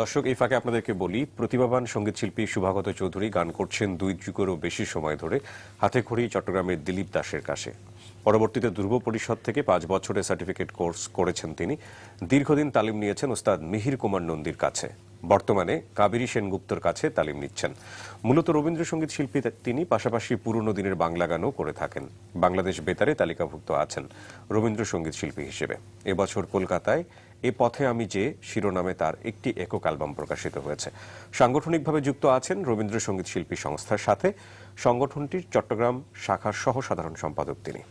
দর্শক, এই ফাঁকে আপনাদেরকে বলি, প্রতিভাবান সংগীত শিল্পী শুভাগত চৌধুরী গান করছেন দুই যুগেরও বেশি সময় ধরে হাতে খড়ি চট্টগ্রামের দিলীপ দাসের কাছে। পরবর্তীতে দুর্ব পরিষদ থেকে পাঁচ বছরের সার্টিফিকেট কোর্স করেছেন তিনি। দীর্ঘদিন তালিম নিয়েছেন ওস্তাদ মিহির কুমার নন্দীর কাছে। বর্তমানে কাবেরী সেনগুপ্তর কাছে তালিম নিচ্ছেন। মূলত রবীন্দ্রসঙ্গীত শিল্পী তিনি পাশাপাশি পুরনো দিনের বাংলা গানও করে থাকেন। বাংলাদেশ বেতারে তালিকাভুক্ত আছেন রবীন্দ্রসঙ্গীত শিল্পী হিসেবে। এবছর কলকাতায় এ পথে আমি যে শিরোনামে তার একটি একক অ্যালবাম প্রকাশিত হয়েছে। সাংগঠনিকভাবে যুক্ত আছেন রবীন্দ্রসঙ্গীত শিল্পী সংস্থার সাথে। সংগঠনটির চট্টগ্রাম শাখার সহ সাধারণ সম্পাদক তিনি।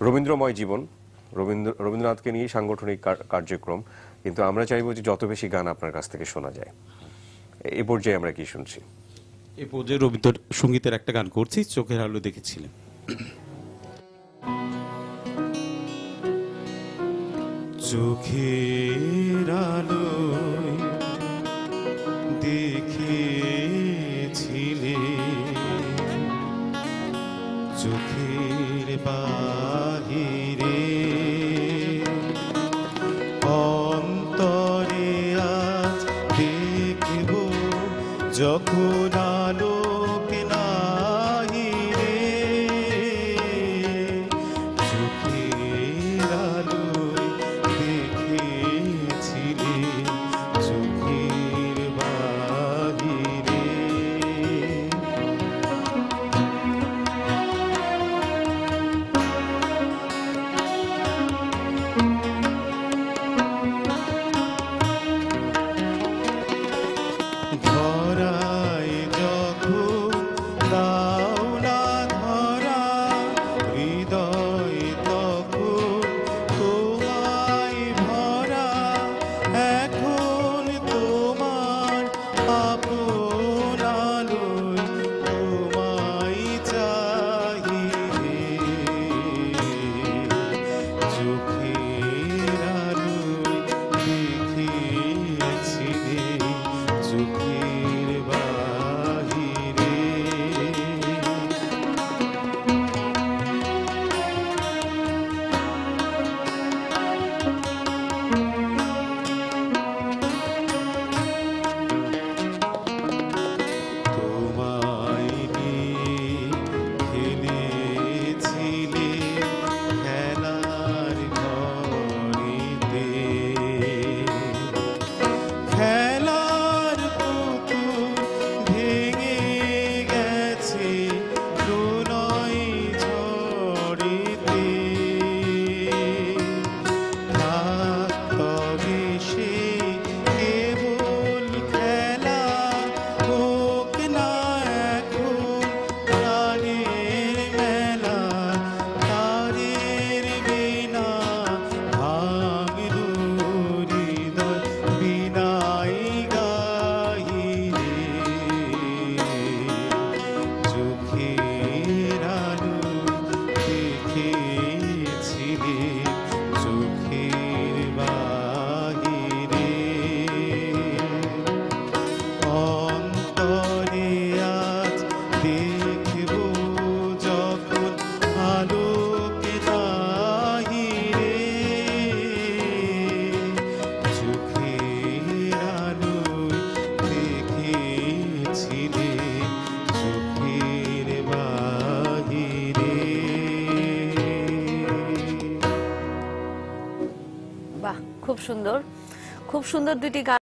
রবীন্দ্রময় জীবন, রবীন্দ্র, রবীন্দ্রনাথকে নিয়ে সাংগঠনিক কার্যক্রম। কিন্তু আমরা চাইব যে যত বেশি গান আপনার কাছ থেকে শোনা যায়। এ পর্যায়ে আমরা কি শুনছি? এ পর্যায়ে রবীন্দ্র সঙ্গীতের একটা গান করছি, চোখের আলো দেখেছিলেন। চোখের আলোয় দেখেছিলে। চোখের বাহিরে অন্তরে আজ দেখব যখন আলোক চোখের খুব সুন্দর। খুব সুন্দর দুটি গান